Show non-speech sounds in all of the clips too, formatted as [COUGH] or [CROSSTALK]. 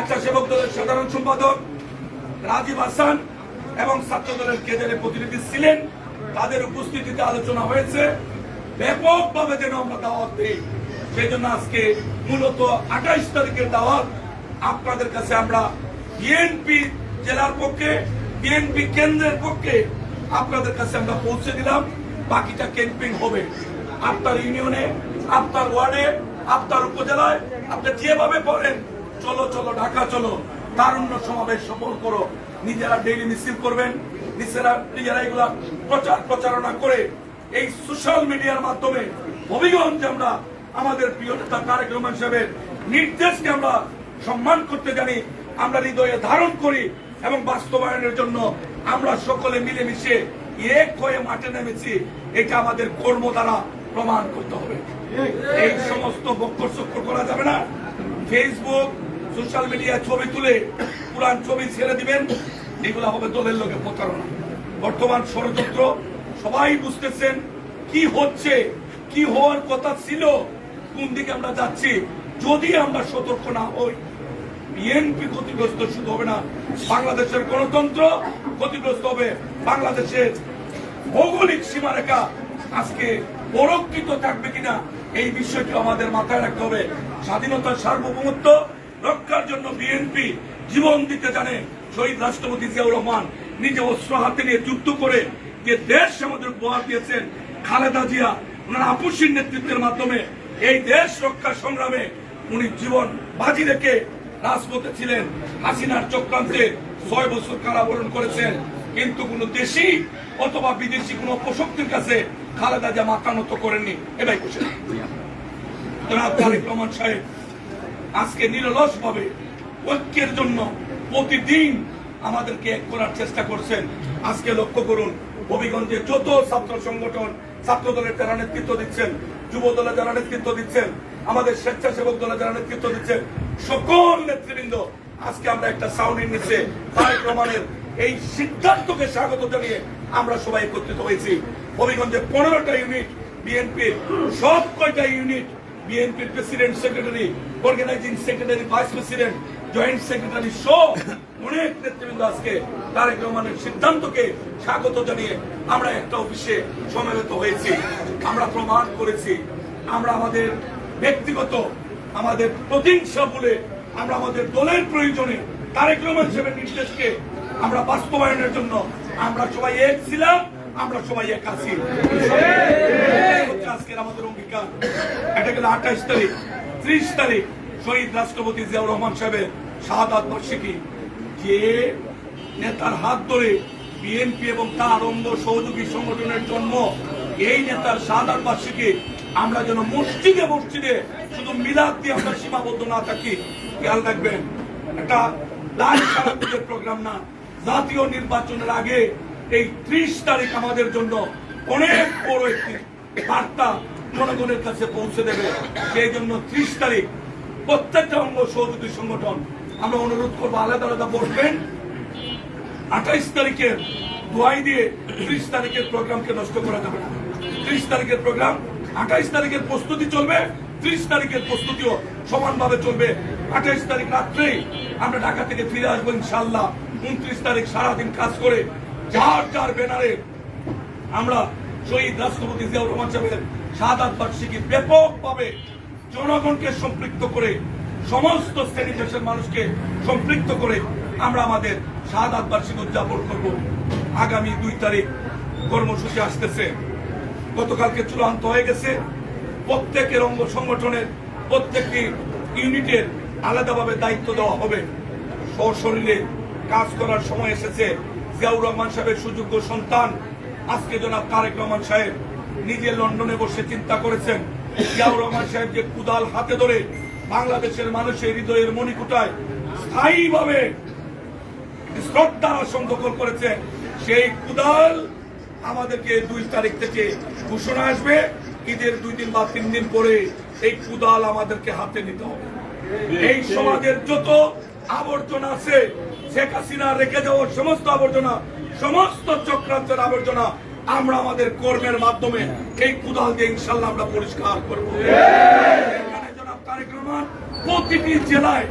স্বেচ্ছাসেবক দলের সাধারণ সম্পাদক রাজীব হাসান এবং ছাত্র দলের কেন্দ্রের প্রতিনিধি ছিলেন। তাদের উপস্থিতিতে আলোচনা হয়েছে। ব্যাপকভাবে যেন আমরা দাওয়াত দিই সেই জন্য আজকে মূলত আঠাইশ তারিখের দাওয়াত আপনাদের কাছে আমরা বিএনপি জেলার পক্ষে, বিএনপি কেন্দ্রের পক্ষে আপনাদের কাছে আমরা পৌঁছে দিলাম। বাকিটা ক্যাম্পিং হবে আপনার ইউনিয়নে, আপনার ওয়ার্ডে, আপনার উপজেলায়। আপনি যেভাবে পড়েন চলো চলো, ঢাকা চলো। তারুণ্য সমাবেশ সফল করো। নিজেরা ডেইলি মিছিল করবেন। নিজেরা নিজেরা এগুলা প্রচার প্রচারণা করে এই সোশ্যাল মিডিয়ার মাধ্যমে হবিগঞ্জে আমরা আমাদের প্রিয় নেতা তারেক রহমান সাহেবের নির্দেশকে আমরা সম্মান করতে জানি, আমরা হৃদয়ে ধারণ করি এবং বাস্তবায়নের জন্য আমরা সকলে মিলেমিশে এক হয়ে মাঠে নেমেছি। এটা আমাদের কর্ম দ্বারা প্রমাণ করতে হবে। এই সমস্ত চক্র করা যাবে না। ফেসবুক সোশ্যাল মিডিয়া ছবি তুলে পুরান ছবি ছেড়ে দিবেন, এগুলো হবে দলের লোকে প্রতারণা। বর্তমান ষড়যন্ত্র, সবাই বুঝতেছেন কি হচ্ছে, কি হওয়ার কথা ছিল, কোন দিকে আমরা যাচ্ছি, যদি আমরা সতর্ক না হই বিএনপি ক্ষতিগ্রস্ত শুধু হবে না, বাংলাদেশের গণতন্ত্র ক্ষতিগ্রস্ত হবে, বাংলাদেশের ভৌগোলিক সীমারেখা আজকে পরক্ষিত থাকবে কিনা, এই বিষয়টি আমাদের মাথায় রাখতে হবে। স্বাধীনতার সার্বভৌমত্ব রক্ষার জন্য বিএনপি জীবন দিতে জানে শহীদ রাষ্ট্রপতি জিয়াউর রহমান। নিজে অস্ত্র হাতে নিয়ে যুদ্ধ করে যে দেশ আমাদের উপহার দিয়েছেন খালেদা জিয়া, ওনার আপুসির নেতৃত্বের মাধ্যমে এই দেশ রক্ষা সংগ্রামে উনি জীবন বাজি রেখে রাজপথে ছিলেন। হাসিনার চক্রান্তে ছয় বছর কারাবরণ করেছেন। কিন্তু কোন দেশি অথবা বিদেশি কোন প্রশক্তির কাছে খালেদা জিয়া মাথা নত করেননি। এটাই কুশল জনাব তারেক সাহেব আজকে নিরলস ভাবে ঐক্যের জন্য প্রতিদিন আমাদেরকে এক করার চেষ্টা করছেন। আজকে লক্ষ্য করুন, হবিগঞ্জে যত ছাত্র সংগঠন ছাত্র দলের যারা নেতৃত্ব দিচ্ছেন যুব দলে যারা নেতৃত্ব দিচ্ছেন, আমাদের স্বেচ্ছাসেবক দলে যারা নেতৃত্ব দিচ্ছেন, সকল নেতৃবৃন্দ, আজকে আমরা একটা সাউন্ড নিচে তারেক রহমানের এই সিদ্ধান্তকে স্বাগত জানিয়ে আমরা সবাই একত্রিত হয়েছি। হবিগঞ্জে পনেরোটা ইউনিট বিএনপির সব কয়টা ইউনিট বিএনপির president secretary organising secretary vice president joint secretary সহ অনেক নেতৃবৃন্দ আজকে তারেক রহমানের সিদ্ধান্তকে স্বাগত জানিয়ে আমরা একটা অফিসে সমবেত হয়েছি। আমরা প্রমাণ করেছি। আমরা আমাদের ব্যক্তিগত, আমাদের প্রতিহিংসা বলে আমরা আমাদের দলের প্রয়োজনে তারেক রহমান সাহেবের নির্দেশকে আমরা বাস্তবায়নের জন্য আমরা সবাই এক ছিলাম। আমরা সবাই এক আছি। আজকের আমাদের অঙ্গীকার। এটা গেল আঠাইশ তারিখ, ত্রিশ তারিখ, শহীদ রাষ্ট্রপতি জিয়াউর রহমান সাহেবের শাহাদাত বার্ষিকী। যে নেতার হাত ধরে বিএনপি এবং তার অঙ্গ সহযোগী সংগঠনের জন্ম, এই নেতার শাহাদাত বার্ষিকী আমরা যেন মসজিদে মসজিদে শুধু মিলাদ দিয়ে আমরা সীমাবদ্ধ না থাকি, খেয়াল রাখবেন। একটা প্রোগ্রাম না। জাতীয় নির্বাচনের আগে এই ত্রিশ তারিখ আমাদের জন্য অনেক বড় একটি বার্তা জনগণের কাছে পৌঁছে দেবে। সেই জন্য ত্রিশ তারিখ প্রত্যেকটা অঙ্গ সহযোগী সংগঠন, আমরা অনুরোধ করব, আলাদা আলাদা বসবেন। আঠাইশ তারিখের দোয়াই দিয়ে ত্রিশ তারিখের প্রোগ্রামকে নষ্ট করা যাবে না। ত্রিশ তারিখের প্রোগ্রাম, আঠাইশ তারিখের প্রস্তুতি চলবে, ত্রিশ তারিখের প্রস্তুতিও সমানভাবে চলবে। আঠাইশ তারিখ রাত্রেই আমরা ঢাকা থেকে ফিরে আসব ইনশাল্লাহ উনত্রিশ তারিখ সারাদিন কাজ করে যার যার ব্যানারে আমরা শহীদ রাষ্ট্রপতি জিয়াউর রহমান সাহেবের শাহাদাত বার্ষিকী ব্যাপকভাবে জনগণকে সম্পৃক্ত করে, সমস্ত শ্রেণি দেশের মানুষকে সম্পৃক্ত করে আমরা আমাদের শাহাদাত বার্ষিকী উদযাপন করব। আগামী দুই তারিখ কর্মসূচি আসতেছে। গতকালকে চূড়ান্ত হয়ে গেছে। প্রত্যেকের অঙ্গ সংগঠনের, প্রত্যেকটি ইউনিটের আলাদাভাবে দায়িত্ব দেওয়া হবে। সশরীরে কাজ করার সময় এসেছে। জিয়াউর রহমান সাহেবের সুযোগ্য সন্তান। আজকে জনাব তারেক রহমান সাহেব নিজে লন্ডনে বসে চিন্তা করেছেন। জিয়াউর রহমান সাহেব যে কুদাল হাতে ধরে বাংলাদেশের মানুষের হৃদয়ের মণিকুটায় স্থায়ীভাবে শ্রদ্ধার অসংখ্য করেছে, সেই কুদাল আমাদেরকে দুই তারিখ থেকে ঘোষণা আসবে। ঈদের দুই দিন বা তিন দিন পরে এই কুদাল আমাদেরকে হাতে নিতে হবে। এই সমাজের যত আবর্জনা আছে। শেখ হাসিনা রেখে যাওয়ার সমস্ত আবর্জনা, সমস্ত চক্রান্তের আবর্জনা আমরা আমাদের কর্মের মাধ্যমে এই কুদাল দিয়ে ইনশাল্লাহ আমরা পরিষ্কার করব। প্রতিটি জেলায়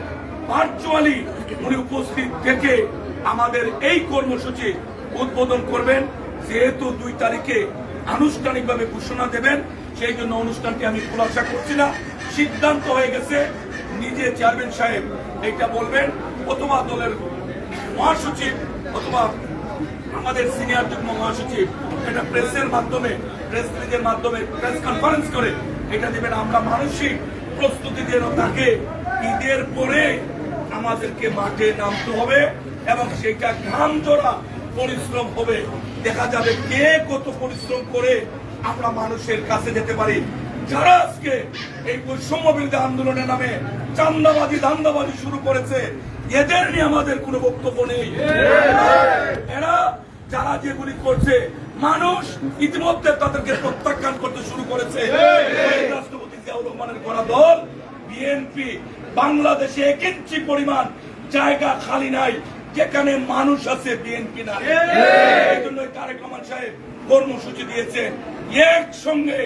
ভার্চুয়ালি উনি উপস্থিত থেকে আমাদের এই কর্মসূচি উদ্বোধন করবেন। যেহেতু দুই তারিখে আনুষ্ঠানিকভাবে ঘোষণা দেবেন, সেই জন্য অনুষ্ঠানটি আমি খোলাসা করছি না। সিদ্ধান্ত হয়ে গেছে নিজে চেয়ারম্যান সাহেব এটা বলবেন, অথবা দলের মহাসচিব, অথবা আমাদের সিনিয়র যুগ্ম মহাসচিব, এটা প্রেসের মাধ্যমে, প্রেস রিলিজের মাধ্যমে প্রেস কনফারেন্স করে এটা দেবেন। আমরা মানসিক প্রস্তুতি যেন তাকে ঈদের পরে আমাদেরকে মাঠে নামতে হবে এবং সেটা ঘাম জোড়া পরিশ্রম হবে। দেখা যাবে কে কত পরিশ্রম করে আমরা মানুষের কাছে যেতে পারি। যারা আজকে এই বৈষম্য বিরোধী আন্দোলনের নামে চান্দাবাজি, ধান্দাবাজি শুরু করেছে, এদের নিয়ে আমাদের কোনো বক্তব্য নেই। এরা যারা যেগুলি করছে, মানুষ ইতিমধ্যে তাদেরকে প্রত্যাখ্যান করতে শুরু করেছে। রাষ্ট্রপতি জিয়াউর রহমানের করা দল, বিএনপি, বাংলাদেশে এক ইঞ্চি পরিমাণ জায়গা খালি নাই, যেখানে মানুষ আছে, বিএনপি নাই। এই জন্য তারেক রহমান সাহেব কর্মসূচি দিয়েছেন। একসঙ্গে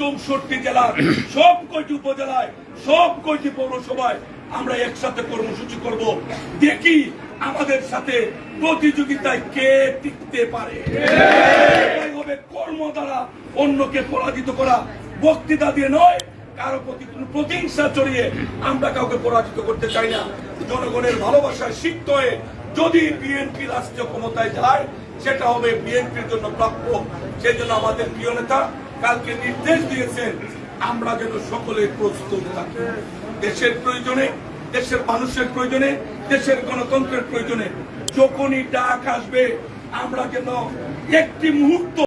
চৌষট্টি জেলার [CLEARS THROAT] সব কয়টি উপজেলায়, সব কয়টি পৌরসভায় আমরা একসাথে কর্মসূচি করব। দেখি আমাদের সাথে প্রতিযোগিতায় কে টিকতে পারে। হবে কর্ম দ্বারা অন্যকে পরাজিত করা। বক্তৃতা দিয়ে নয়, কারও প্রতি কোনো প্রতিহিংসা চড়িয়ে আমরা কাউকে পরাজিত করতে চাই না। জনগণের ভালোবাসায় সিক্ত হয়ে যদি বিএনপি রাষ্ট্রীয় ক্ষমতায় যায়, সেটা হবে বিএনপির জন্য প্রাপ্য। সেই জন্য আমাদের প্রিয় নেতা কালকে নির্দেশ দিয়েছেন, আমরা যেন সকলে প্রস্তুত থাকি। দেশের প্রয়োজনে, দেশের মানুষের প্রয়োজনে, দেশের গণতন্ত্রের প্রয়োজনে যখনই ডাক আসবে, আমরা যেন একটি মুহূর্ত